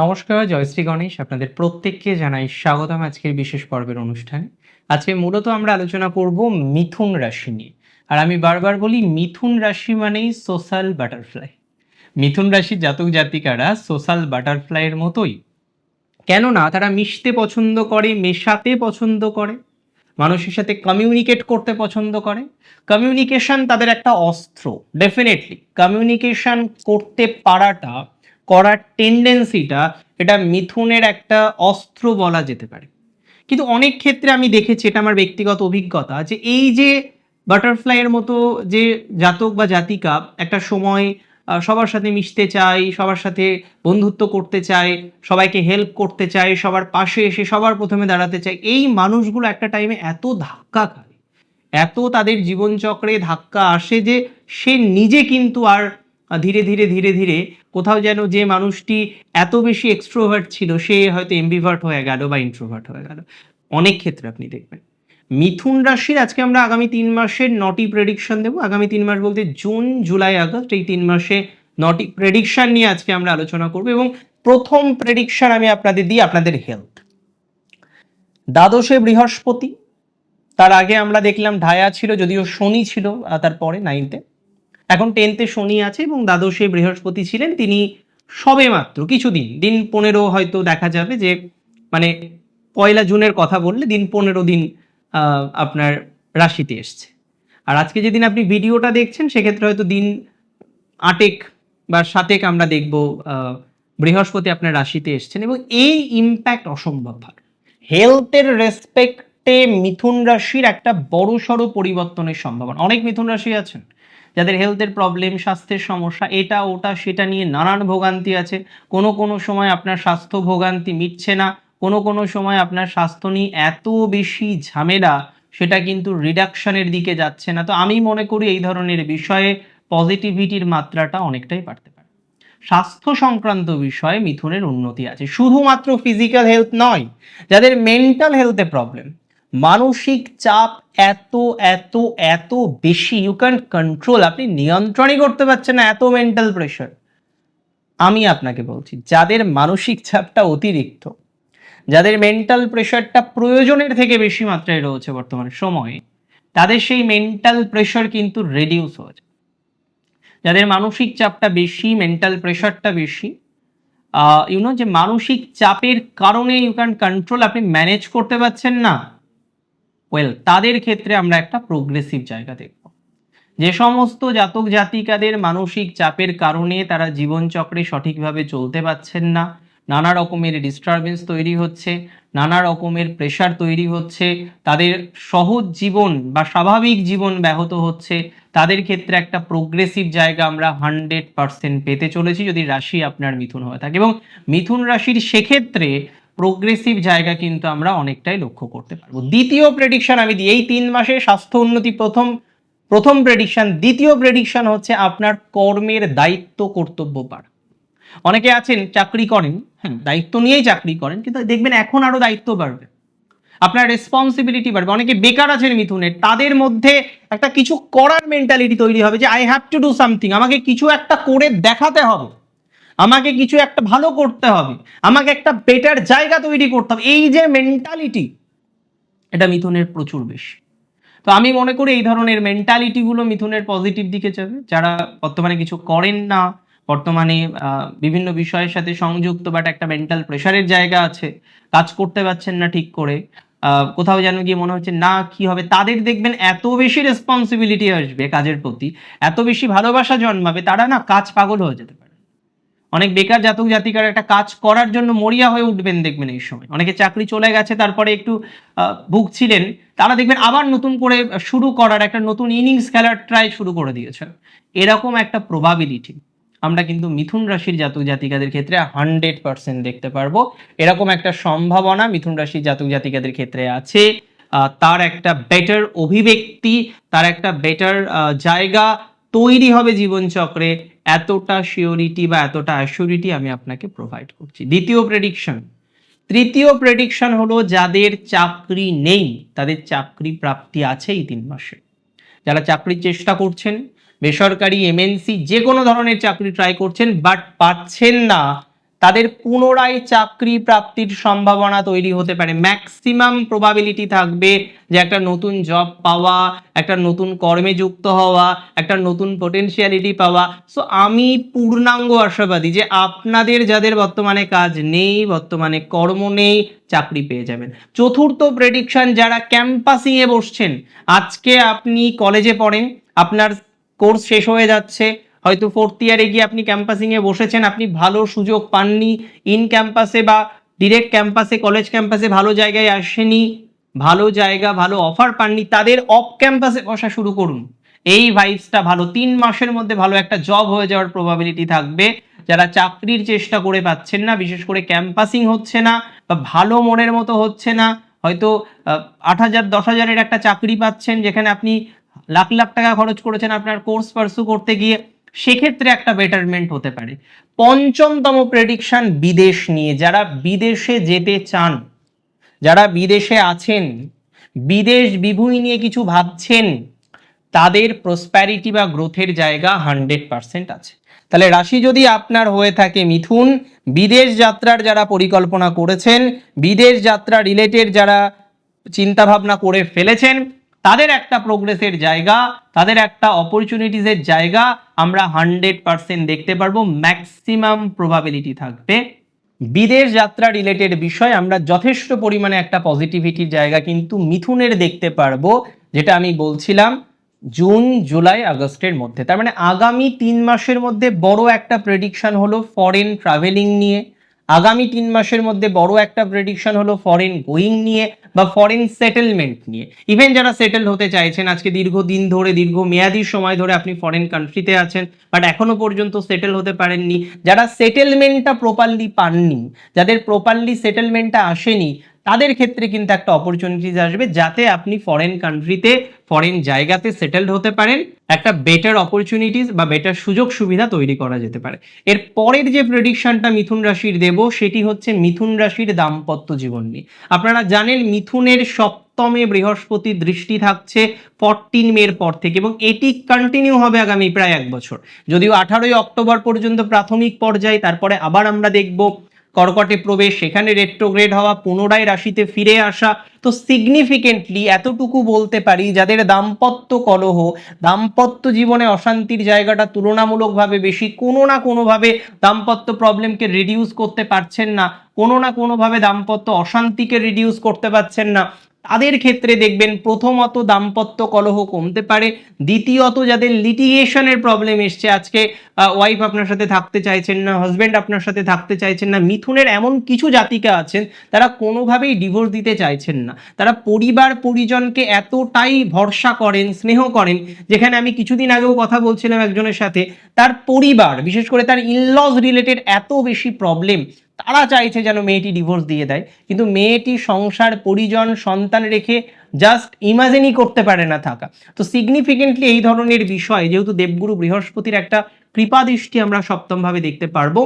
নমস্কার জয়শ্রী গণেশ। আপনাদের প্রত্যেককে জানাই স্বাগতম আজকের বিশেষ পর্বের অনুষ্ঠানে। আজকে মূলত আমরা আলোচনা করব মিথুন রাশি নিয়ে। আর আমি বারবার বলি, মিথুন রাশি মানেই সোশ্যাল বাটারফ্লাই। মিথুন রাশির জাতক জাতিকারা সোশ্যাল বাটারফ্লাইয়ের মতোই। কেননা, তারা মিশতে পছন্দ করে, মেশাতে পছন্দ করে, মানুষের সাথে কমিউনিকেট করতে পছন্দ করে। কমিউনিকেশন তাদের একটা অস্ত্র ডেফিনেটলি কমিউনিকেশন করতে পারাটা করার টেন্ডেন্সিটা এটা মিথুনের একটা অস্ত্র বলা যেতে পারে। কিন্তু অনেক ক্ষেত্রে আমি দেখেছি, এটা আমার ব্যক্তিগত অভিজ্ঞতা, যে এই যে বাটারফ্লাইয়ের মতো যে জাতক বা জাতিকা একটা সময় সবার সাথে মিশতে চায়, সবার সাথে বন্ধুত্ব করতে চায়, সবাইকে হেল্প করতে চায়, সবার পাশে এসে সবার প্রথমে দাঁড়াতে চায়, এই মানুষগুলো একটা টাইমে এত ধাক্কা খায়, এত তাদের জীবনচক্রে ধাক্কা আসে যে সে নিজে কিন্তু আর ধীরে ধীরে ধীরে ধীরে কোথাও যেন যে মানুষটি এত বেশি এক্সট্রোভার্ট ছিল, সে হয়তো এমবিভার্ট হয়ে গেল বা ইন্ট্রোভার্ট হয়ে গেল। অনেক ক্ষেত্রে আপনি দেখবেন। মিথুন রাশির আজকে আমরা আগামী তিন মাসের নটি প্রেডিকশন দেবো। আগামী তিন মাস বলতে জুন, জুলাই, আগস্ট এই তিন মাসে নটি প্রেডিকশন নিয়ে আজকে আমরা আলোচনা করব এবং প্রথম প্রেডিকশন আমি আপনাদের দিই, আপনাদের হেলথ দ্বাদশে বৃহস্পতি, তার আগে আমরা দেখলাম ঢায়া ছিল, যদিও শনি ছিল তারপরে নাইনতে এখন টেনতে শনি আছে এবং দ্বাদশে বৃহস্পতি ছিলেন তিনি সবে মাত্র কিছুদিন। দিন পনেরো হয়তো দেখা যাবে যে মানে পয়লা জুনের কথা বললে দিন পনেরো দিন আপনার রাশিতে এসছে। আর আজকে যেদিন আপনি ভিডিওটা দেখছেন, সেক্ষেত্রে হয়তো দিন আটেক বা সাতেক আমরা দেখব বৃহস্পতি আপনার রাশিতে এসছেন এবং এই ইম্প্যাক্ট অসম্ভব ভালো হেলথের রেসপেক্টে মিথুন রাশির একটা বড় সড়ো পরিবর্তনের সম্ভাবনা। অনেক মিথুন রাশি আছেন যাদের হেলথের প্রবলেম স্বাস্থ্যের সমস্যা, এটা, ওটা, সেটা নিয়ে নানান ভোগান্তি আছে। কোনো কোনো সময় আপনার স্বাস্থ্য ভোগান্তি মিটছে না। কোনো কোনো সময় আপনার স্বাস্থ্য নিয়ে এত বেশি ঝামেলা, সেটা কিন্তু রিডাকশনের দিকে যাচ্ছে না। তো আমি মনে করি এই ধরনের বিষয়ে পজিটিভিটির মাত্রাটা অনেকটাই বাড়তে পারে। স্বাস্থ্য সংক্রান্ত বিষয়ে মিথুনের উন্নতি আছে। শুধুমাত্র ফিজিক্যাল হেলথ নয়, যাদের মেন্টাল হেলথে প্রবলেম মানসিক চাপ এত এত এত বেশি ইউ ক্যান কন্ট্রোল আপনি নিয়ন্ত্রণই করতে পারছেন না, এত মেন্টাল প্রেশার আমি আপনাকে বলছি, যাদের মানসিক চাপটা অতিরিক্ত, যাদের মেন্টাল প্রেশারটা প্রয়োজনের থেকে বেশি মাত্রায় রয়েছে বর্তমানে সময়ে, তাদের সেই মেন্টাল প্রেশার কিন্তু রেডিউস হয়েছে যাদের মানসিক চাপটা বেশি মেন্টাল প্রেশারটা বেশি ইউনো যে মানসিক চাপের কারণে ইউ ক্যান কন্ট্রোল আপনি ম্যানেজ করতে পারছেন না ওয়েল তাদের ক্ষেত্রে আমরা একটা প্রোগ্রেসিভ জায়গা দেখব। যে সমস্ত জাতক জাতিকাদের মানসিক চাপের কারণে তারা জীবনচক্রে সঠিকভাবে চলতে পারছেন না। নানা রকমের ডিস্টারবেন্স তৈরি হচ্ছে, নানা রকমের প্রেশার তৈরি হচ্ছে, তাদের সহজ জীবন বা স্বাভাবিক জীবন ব্যাহত হচ্ছে। তাদের ক্ষেত্রে একটা প্রোগ্রেসিভ জায়গা আমরা হান্ড্রেড পার্সেন্ট পেতে চলেছি যদি রাশি আপনার মিথুন হয়ে থাকে। এবং মিথুন রাশির সেক্ষেত্রে প্রোগ্রেসিভ জায়গা কিন্তু আমরা অনেকটাই লক্ষ্য করতে পারব। দ্বিতীয় প্রেডিকশন আমি দিই, এই তিন মাসে স্বাস্থ্য উন্নতি প্রথম প্রথম প্রেডিকশন দ্বিতীয় প্রেডিকশন হচ্ছে আপনার কর্মের দায়িত্ব কর্তব্য পার অনেকে আছেন, চাকরি করেন হ্যাঁ দায়িত্ব নিয়েই চাকরি করেন, কিন্তু দেখবেন এখন আরও দায়িত্ব বাড়বে। আপনার রেসপন্সিবিলিটি বাড়বে। অনেকে বেকার আছেন মিথুনের তাদের মধ্যে একটা কিছু করার মেন্টালিটি তৈরি হবে যে I have to do something আমাকে কিছু একটা করে দেখাতে হবে। আমাকে কিছু একটা ভালো করতে হবে, আমাকে একটা বেটার জায়গা তৈরি করতে হবে, এই যে মেন্টালিটি এটা মিথুনের প্রচুর বেশি। তো আমি মনে করি এই ধরনের মেন্টালিটিগুলো মিথুনের পজিটিভ দিকে যাবে। যারা বর্তমানে কিছু করেন না, বর্তমানে বিভিন্ন বিষয়ের সাথে সংযুক্ত বাট একটা মেন্টাল প্রেশারের জায়গা আছে, কাজ করতে পারছেন না ঠিক করে কোথাও যেন গিয়ে মনে হচ্ছে না কি হবে, তাদের দেখবেন এত বেশি রেসপন্সিবিলিটি আসবে কাজের প্রতি, এত বেশি ভালোবাসা জন্মাবে, তারা না কাজ পাগল হয়ে যেতে পারে। অনেক বেকার জাতক জাতিকার একটা কাজ করার জন্য মরিয়া হয়ে উঠবেন দেখবেন এই সময়। অনেকে চাকরি চলে গেছে, তারপরে একটু ভুগছিলেন। তারা দেখবেন আবার নতুন করে শুরু করার একটা নতুন ইনিংস খেলার ট্রাই শুরু করে দিয়েছে। এরকম একটা প্রবাবিলিটি আমরা কিন্তু মিথুন রাশির জাতক জাতিকাদের ক্ষেত্রে হান্ড্রেড পার্সেন্ট দেখতে পারব। এরকম একটা সম্ভাবনা মিথুন রাশির জাতক জাতিকাদের ক্ষেত্রে আছে। তার একটা বেটার অভিব্যক্তি, তার একটা বেটার জায়গা তৈরি হবে জীবনচক্রে। এতটা শিওরিটি বা এতটা অ্যাসিউরিটি আমি আপনাকে প্রোভাইড করছি। দ্বিতীয় প্রেডিকশন তৃতীয় প্রেডিকশন হলো যাদের চাকরি নেই, তাদের চাকরি প্রাপ্তি আছে এই তিন মাসে। যারা চাকরির চেষ্টা করছেন, বেসরকারি এমএনসি যে কোনো ধরনের চাকরি ট্রাই করছেন বাট পাচ্ছেন না তাদের পুনরায় চাকরি প্রাপ্তির সম্ভাবনা তৈরি হতে পারে। ম্যাক্সিমাম প্রবাবিলিটি থাকবে যে একটা নতুন জব পাওয়া, একটা নতুন কর্মে যুক্ত হওয়া, একটা নতুন পোটেনশিয়ালিটি পাওয়া। সো আমি পূর্ণাঙ্গ আশাবাদী যে আপনাদের যাদের বর্তমানে কাজ নেই, বর্তমানে কর্ম নেই, চাকরি পেয়ে যাবেন। চতুর্থ প্রেডিকশন যারা ক্যাম্পাসিং এ বসছেন, আজকে আপনি কলেজে পড়েন, আপনার কোর্স শেষ হয়ে যাচ্ছে হয়তো ফোর্থ ইয়ারে গিয়ে আপনি ক্যাম্পাসিং এ বসেছেন, আপনি ভালো সুযোগ পাননি ইন ক্যাম্পাসে বা ডিরেক্ট ক্যাম্পাসে কলেজ ক্যাম্পাসে ভালো জায়গায় আসেনি, ভালো জায়গা, ভালো অফার পাননি, তাদের অফ ক্যাম্পাসে বসা শুরু করুন। এই ভাইবসটা ভালো। তিন মাসের মধ্যে ভালো একটা জব হয়ে যাওয়ার প্রবাবিলিটি থাকবে। যারা চাকরির চেষ্টা করে পাচ্ছেন না, বিশেষ করে ক্যাম্পাসিং হচ্ছে না, বা ভালো মনের মতো হচ্ছে না, হয়তো আট হাজার, দশ হাজারের একটা চাকরি পাচ্ছেন, যেখানে আপনি লাখ লাখ টাকা খরচ করেছেন আপনার কোর্স পার্সু করতে গিয়ে। সেক্ষেত্রে একটা বেটারমেন্ট হতে পারে। পঞ্চমতম প্রেডিকশন বিদেশ নিয়ে। যারা বিদেশে যেতে চান, যারা বিদেশে আছেন, বিদেশ বিভূই নিয়ে কিছু ভাবছেন, তাদের প্রসপ্যারিটি বা গ্রোথের জায়গা হান্ড্রেড পার্সেন্ট আছে। তাহলে রাশি যদি আপনার হয়ে থাকে মিথুন, বিদেশ যাত্রার যারা পরিকল্পনা করেছেন, বিদেশ যাত্রা রিলেটেড যারা চিন্তা ভাবনা করে ফেলেছেন তাদের একটা প্রোগ্রেসের জায়গা, তাদের একটা অপরচুনিটিসের জায়গা আমরা হান্ড্রেড পার্সেন্ট দেখতে পারব ম্যাক্সিমাম প্রবাবিলিটি থাকবে। বিদেশ যাত্রা রিলেটেড বিষয়, আমরা যথেষ্ট পরিমাণে একটা পজিটিভিটির জায়গা কিন্তু মিথুনের দেখতে পারব, যেটা আমি বলছিলাম জুন, জুলাই, আগস্টের মধ্যে। তার মানে আগামী তিন মাসের মধ্যে বড় একটা প্রেডিকশন হলো ফরেন ট্রাভেলিং নিয়ে। আগামী তিন মাসের মধ্যে বড় একটা প্রেডিকশন হলো ফরেন গোয়িং নিয়ে বা ফরেন সেটেলমেন্ট নিয়ে। ইভেন যারা সেটেল হতে চাইছেন, আজকে দীর্ঘদিন ধরে দীর্ঘ মেয়াদি সময় ধরে আপনি ফরেন কান্ট্রিতে আছেন বাট এখনও পর্যন্ত সেটেল হতে পারেননি। যারা সেটেলমেন্টটা প্রপারলি পাননি, যাদের প্রপারলি সেটেলমেন্টটা আসেনি তাদের ক্ষেত্রে কিন্তু একটা অপরচুনিটিস আসবে যাতে আপনি ফরেন কান্ট্রিতে ফরেন জায়গাতে সেটেলড হতে পারেন। একটা বেটার অপরচুনিটিস বা বেটার সুযোগ সুবিধা তৈরি করা যেতে পারে। এর পরের যে প্রেডিকশনটা মিথুন রাশির দেব, সেটি হচ্ছে মিথুন রাশির দাম্পত্য জীবন নিয়ে। আপনারা জানেন মিথুনের সপ্তমে বৃহস্পতির দৃষ্টি থাকছে ফরটিন মের পর থেকে এবং এটি কন্টিনিউ হবে আগামী প্রায় এক বছর। যদিও আঠারোই অক্টোবর পর্যন্ত প্রাথমিক পর্যায়ে, তারপরে আবার আমরা দেখব কর্কটে প্রবেশ, সেখানে রেট্রোগ্রেড হওয়া, পুনরায় রাশিতে ফিরে আসা। তো সিগনিফিকেন্টলি এতটুকু বলতে পারি, যাদের দাম্পত্য কলহ, দাম্পত্য জীবনে অশান্তির জায়গাটা তুলনামূলকভাবে বেশি, কোনো না কোনোভাবে দাম্পত্য প্রবলেমকে রিডিউস করতে পারছেন না, কোনো না কোনোভাবে দাম্পত্য অশান্তিকে রিডিউস করতে পারছেন না। তাদের ক্ষেত্রে দেখবেন প্রথমত দাম্পত্য কলহ কমতে পারে, দ্বিতীয়ত যাদের লিটিগেশনের প্রবলেম এসছে, আজকে ওয়াইফ আপনার সাথে থাকতে চাইছেন না হাজব্যান্ড আপনার সাথে থাকতে চাইছেন না, মিথুনের এমন কিছু জাতিকা আছেন, তারা কোনোভাবেই ডিভোর্স দিতে চাইছেন না। তারা পরিবার পরিজনকে এতটাই ভরসা করেন, স্নেহ করেন, যেখানে আমি কিছুদিন আগেও কথা বলছিলাম একজনের সাথে, তার পরিবার, বিশেষ করে তার ইনলজ রিলেটেড এত বেশি প্রবলেম তারা চাইছে যেন মেয়েটি ডিভোর্স দিয়ে দেয়। কিন্তু মেয়েটি সংসার, পরিজন, সন্তান রেখে জাস্ট ইমাজিনই করতে পারে না থাকা। তো সিগনিফিকেন্টলি এই ধরনের বিষয়, যেহেতু দেবগুরু বৃহস্পতির একটা কৃপা দৃষ্টি আমরা সপ্তমভাবে দেখতে পারব,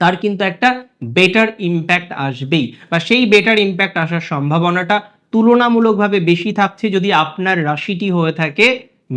তার কিন্তু একটা বেটার ইম্প্যাক্ট আসবেই। বা সেই বেটার ইম্প্যাক্ট আসার সম্ভাবনাটা তুলনামূলকভাবে বেশি থাকছে যদি আপনার রাশিটি হয়ে থাকে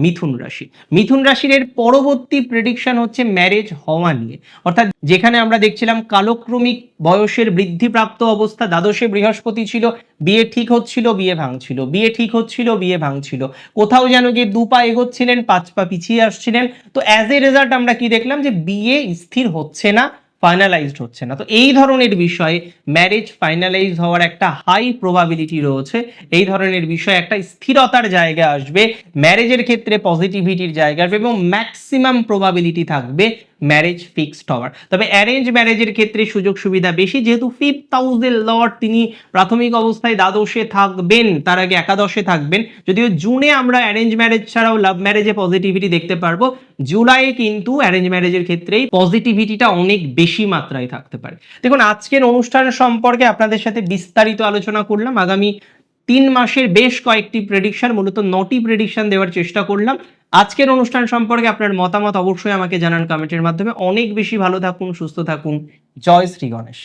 মিথুন রাশি। মিথুন রাশির এর পরবর্তী প্রেডিকশন হচ্ছে ম্যারেজ হওয়া নিয়ে। অর্থাৎ যেখানে আমরা দেখছিলাম কালক্রমিক বয়সের বৃদ্ধিপ্রাপ্ত অবস্থা, দ্বাদশে বৃহস্পতি ছিল, বিয়ে ঠিক হচ্ছিল, বিয়ে ভাঙছিল। বিয়ে ঠিক হচ্ছিল, বিয়ে ভাঙছিল। কোথাও যেন গিয়ে দু পা এগোচ্ছিলেন, পাঁচ পা পিছিয়ে আসছিলেন। তো অ্যাজ এ রেজাল্ট আমরা কি দেখলাম যে বিয়ে স্থির হচ্ছে না। ফাইনালাইজড হচ্ছে না। তো এই ধরনের বিষয়ে ম্যারেজ ফাইনালাইজ হওয়ার একটা হাই প্রবাবিলিটি রয়েছে। এই ধরনের বিষয়ে একটা স্থিরতার জায়গা আসবে। ম্যারেজের ক্ষেত্রে পজিটিভিটির জায়গা আসবে এবং ম্যাক্সিমাম প্রবাবিলিটি থাকবে ম্যারেজ ফিক্সড হওয়ার। তবে অ্যারেঞ্জ ম্যারেজের ক্ষেত্রে সুযোগ সুবিধা বেশি, যেহেতু ফিফথ হাউসের লর্ড তিনি প্রাথমিক অবস্থায় দ্বাদশে থাকবেন, তার আগে একাদশে থাকবেন। যদিও জুনে আমরা অ্যারেঞ্জ ম্যারেজ ছাড়াও লাভ ম্যারেজে পজিটিভিটি দেখতে পারব। জুলাইয়ে কিন্তু অ্যারেঞ্জ ম্যারেজের ক্ষেত্রেই পজিটিভিটিটা অনেক বেশি মাত্রায় থাকতে পারে। দেখুন, আজকের অনুষ্ঠান সম্পর্কে আপনাদের সাথে বিস্তারিত আলোচনা করলাম। আগামী তিন মাসের বেশ কয়েকটি প্রেডিকশন মূলত নটি প্রেডিকশন দেওয়ার চেষ্টা করলাম। আজকের অনুষ্ঠান সম্পর্কে আপনার মতামত অবশ্যই আমাকে জানান কমেন্টের মাধ্যমে। অনেক বেশি ভালো থাকুন, সুস্থ থাকুন। জয় শ্রী গণেশ।